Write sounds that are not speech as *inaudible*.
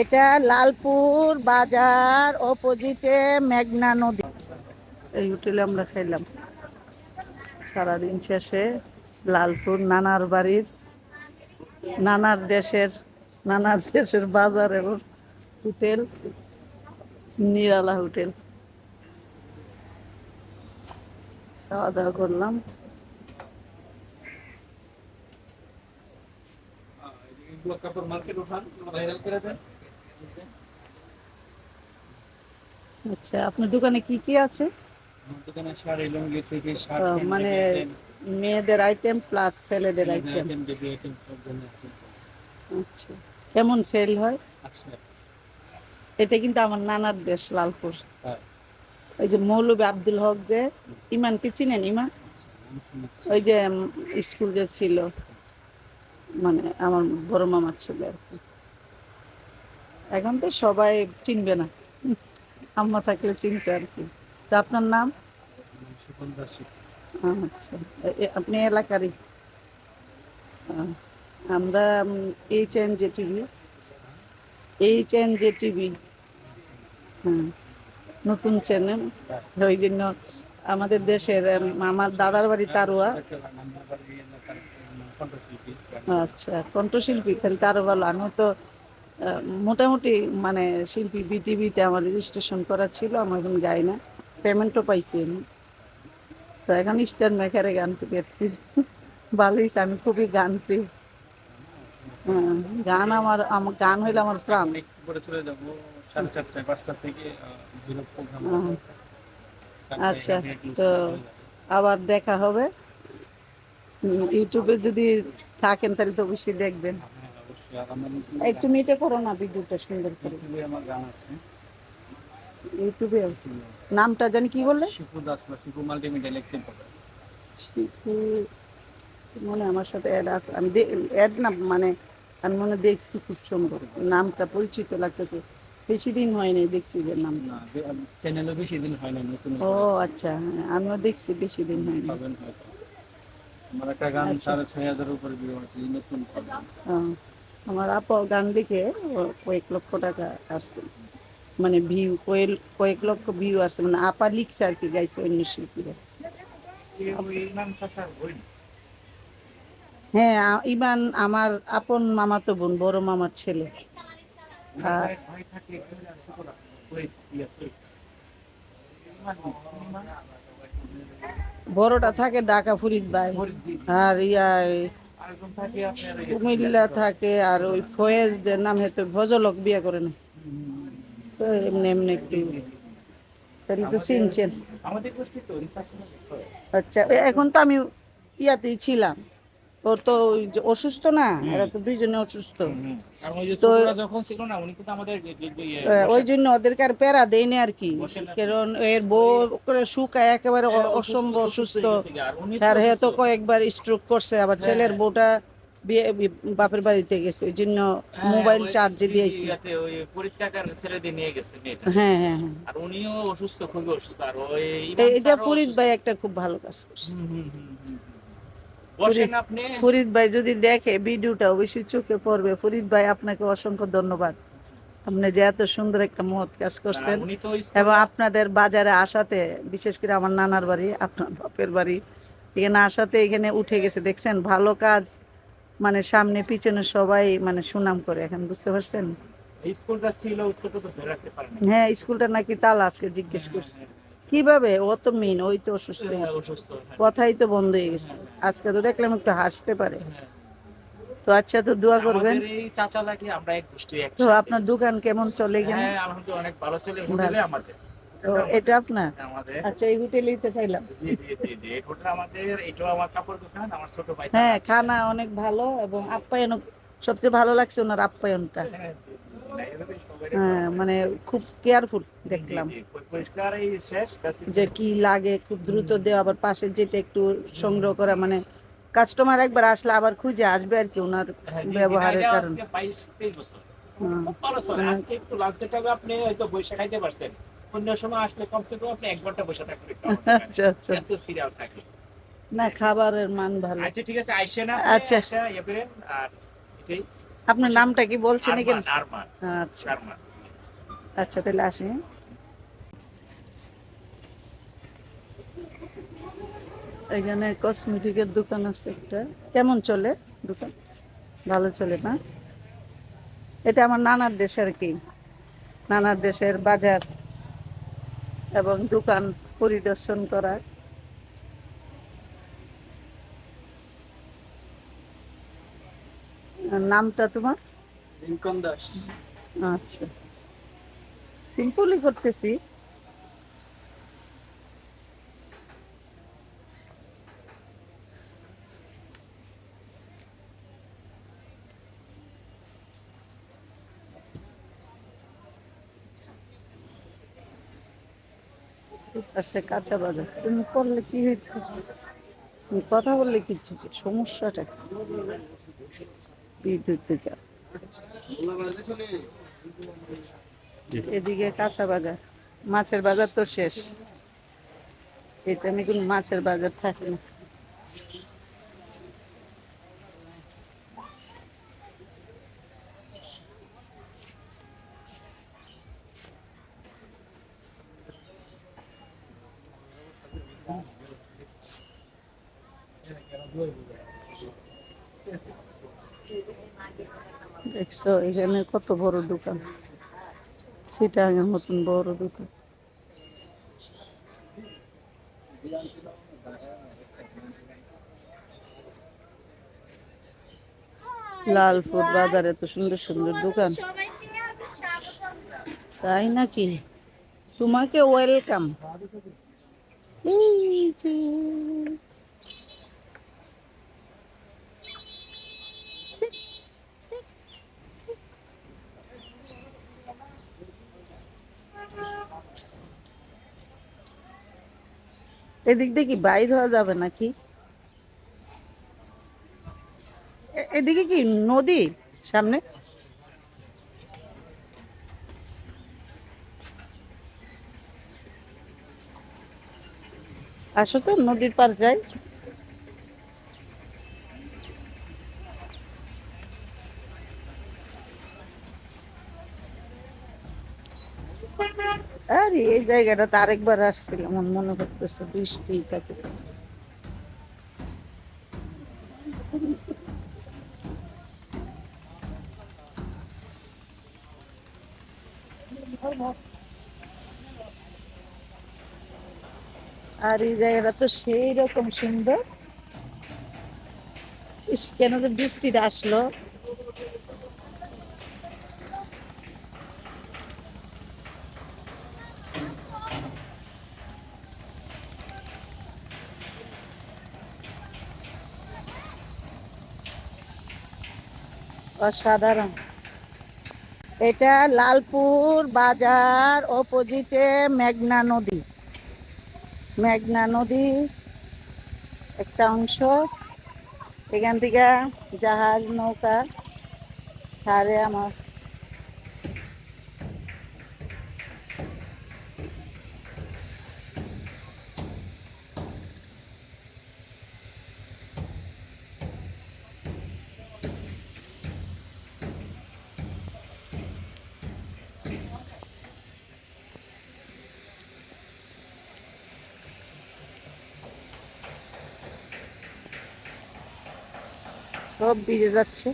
এটা লালপুর বাজার অপোজিটে মেঘনা নদী। এই হোটেলে আমরা খাইলাম। সারাদিন শেষে লালপুর নানার বাড়ির নানার দেশের নানার দেশের বাজার এবং হোটেল নিরালা হোটেল। খাওয়া দাওয়া করলাম মার্কেট উঠান ভাইরাল করে দেন। আচ্ছা আপনার দোকানে কি কি আছে? দোকানে শাড়ি লুঙ্গি থেকে মানে মেয়েদের আইটেম প্লাস ছেলেদের আইটেম। আচ্ছা কেমন সেল হয়? আচ্ছা। এটা কিন্তু আমার নানার দেশ লালপুর। ওই যে মৌলবী আব্দুল হক যে ইমানকে চিনেন ইমান? ওই যে স্কুল যে ছিল মানে আমার বড় মামার ছিল আর কি। এখন তো সবাই চিনবে না। আম্মা থাকলে চিনতে আর কি। তো আপনার নাম? আমি আচ্ছা আপনি এলাকারই? আমরা H N J TV. H N J TV. হ্যাঁ। নতুন চ্যানেল। ওই জন্য আমাদের দেশের আমার দাদার বাড়ি তারুয়া। আচ্ছা কণ্ঠশিল্পী, তাহলে তারও ভালো আমিও তো মোটামুটি মানে শিল্পী বিটিভিতে আমার রেজিস্ট্রেশন করা ছিল আমার এখন গাই না। পেমেন্টও পাইছি আমি। তো এখন স্টার মেকারে গান করি আর কি। ভালো হয়েছে আমি খুবই গান প্রিয় হ্যাঁ, গান আমার আমার গান হইলে আমার প্রাণ। আচ্ছা, তো- আবার দেখা হবে। ইউটিউবে যদি থাকেন তাহলে তো অবশ্যই দেখবেন। আমার একটু মিটে করো না ভিডিওটা সুন্দর করে। ইউটিউবে আমার গান আছে। ইউটিউবে? নামটা জানি কি বললে? শিপু দাস বা শিপু মাল্টিমিডিয়া লিখতে পারে শিপু মনে আমার সাথে অ্যাড আছে। আমি অ্যাড না মানে আমি মনে দেখছি খুব সুন্দর। নামটা পরিচিত লাগতেছে। বেশি দিন হয়নি দেখছি যে নাম। চ্যানেলও বেশি দিন হয় না নতুন ও আচ্ছা আমিও দেখছি বেশি দিন হয়নি। আমার একটা গান আচ্ছা। সাড়ে ছয় হাজার উপরে ভিউ আছে নতুন আমার আপা গান দেখে কয়েক লক্ষ টাকা আসছে। মানে ভিউ কয়েক কয়েক লক্ষ ভিউ আসছে। মানে আপা লিখছে আর কি গাইছে অন্য শিল্পীরা। হ্যাঁ ইমান আমার আপন মামা তো বোন, বড় মামার ছেলে। বড়টা থাকে ঢাকা ফরিদ ভাই আর ইয়া কুমিল্লা থাকে আর ওই ফয়েজদের নাম হেতু ভজলক বিয়ে করে না। তো এমনি এমনি একটু তাহলে তো চিনছেন আচ্ছা এখন তো আমি ইয়াতেই ছিলাম। ওর তো অসুস্থ না এরা তো দুইজনে অসুস্থ। ওই তো- যখন ছিল না উনি কিন্তু আমাদের যে- যে- যে- আহ, ওই জন্য ওদেরকে আর প্যারা দেয় না আর কি। কারণ এর বউ করে শুকায় একেবারে অসম্ভব অসুস্থ আর হে তো কয়েকবার স্ট্রোক করছে আবার ছেলের বউটা বিয়ে বাপের বাড়িতে গেছে। ওই জন্য মোবাইল চার্জে দিয়েছি। হ্যাঁ হ্যাঁ হ্যাঁ। আর উনিও অসুস্থ খুবই অসুস্থ। আর ওই এটা ফরিদ ভাই একটা খুব ভালো কাজ করছে। ফরিদ ভাই যদি দেখে ভিডিওটা অবশ্যই চোখে পড়বে। ফরিদ ভাই আপনাকে অসংখ্য ধন্যবাদ। আপনি যে এত সুন্দর একটা মহৎ কাজ করছেন। এবং আপনাদের বাজারে আসাতে বিশেষ করে আমার নানার বাড়ি আপনার বাপের বাড়ি এখানে আসাতে এখানে উঠে গেছে। দেখছেন ভালো কাজ মানে সামনে পিছনে সবাই মানে সুনাম করে। এখন বুঝতে পারছেন? স্কুলটা ছিল স্কুলটা তো ধরে রাখতে পারেন। হ্যাঁ স্কুলটা নাকি তালা আজকে জিজ্ঞেস করছে। কীভাবে? ও তো মেন ওই তো অসুস্থ হয়েছে অসুস্থ হ্যাঁ। কথাই তো বন্ধ হয়ে গেছে। আজকে তো দেখলাম একটু হাসতে পারে। তো আচ্ছা তো দোয়া করবেন। চাচা লাগে আমরা এক গোষ্ঠী এক তো আপনার দোকান কেমন চলে হ্যাঁ আলহামদুলিল্লাহ অনেক ভালো ছিল হোটেলে আমাদের। তো এটা আপনার? আচ্ছা এই হোটেলেই তো খাইলাম। জি জি জি জি। এই হোটেল আমাদের এটাও আমার কাপড় দোকান আমার ছোট ভাই হ্যাঁ খানা অনেক ভালো এবং আপ্যায়ন সবচেয়ে ভালো লাগছে ওনার আপ্যায়নটা। হ্যাঁ, হ্যাঁ মানে খুব কেয়ারফুল দেখলাম যে কি লাগে খুব দ্রুত দেওয়া আবার পাশে যেটা একটু সংগ্রহ করা মানে কাস্টমার একবার আসলে আবার খুঁজে আসবে আর কি ওনার হ্যাঁ, ব্যবহারের কারণে আজকে 22 23 বছর। হুম। খুব ভালো চলে। আজকে একটু লাঞ্চের আপনি হয়তো বসে খাইতে পারছেন অন্য সময় আসলে কমসে কম এক ঘণ্টা বসে থাকবেন একটু আমাদের এখানে। *laughs* আচ্ছা আচ্ছা না খাবারের মান ভালো আচ্ছা ঠিক আছে আইসেন আচ্ছা। আচ্ছা ইয়ে আর এটাই আপনার নামটা কি বলছেন এখানে? আরমান। আচ্ছা। আচ্ছা তাহলে আসি? এখানে কসমেটিকের দোকান আছে একটা। কেমন চলে দোকান? ভালো চলে না? এটা আমার নানার দেশ আর কি। নানার দেশের বাজার এবং দোকান পরিদর্শন করা। নামটা তোমার? রিঙ্কন দাস। আচ্ছা। সিম্পলই করতেছি। আচ্ছা কাঁচা বাজার। তুমি করলে কি হইতো? কথা বললে কিছু সমস্যাটা কি? বিদ্যুৎ যা এদিকে কাঁচা বাজার। মাছের বাজার তো শেষ। এটা আমি কোনো মাছের বাজার থাকে না। দেখছ, এখানে কত বড় দোকান। চিটাঙের মতন বড় দোকান। লালপুর বাজারে এত সুন্দর সুন্দর দোকান। তাই নাকি? তোমাকে ওয়েলকাম এই এদিক দিয়ে কি বাইর হওয়া যাবে নাকি? এদিকে কি নদী সামনে? আসো তো, নদীর পার যাই। আরে, এই জায়গাটা তো আরেকবার আসছিলাম, মনে করতেছে বৃষ্টি থাকে আর এই জায়গাটা তো সেই রকম সুন্দর কেন তো বৃষ্টিটা আসলো? অসাধারণ। এটা লালপুর বাজার অপোজিটে মেঘনা নদী। মেঘনা নদী একটা অংশ। এখান থেকে জাহাজ নৌকা। সারে আমার সব ভিজে যাচ্ছে।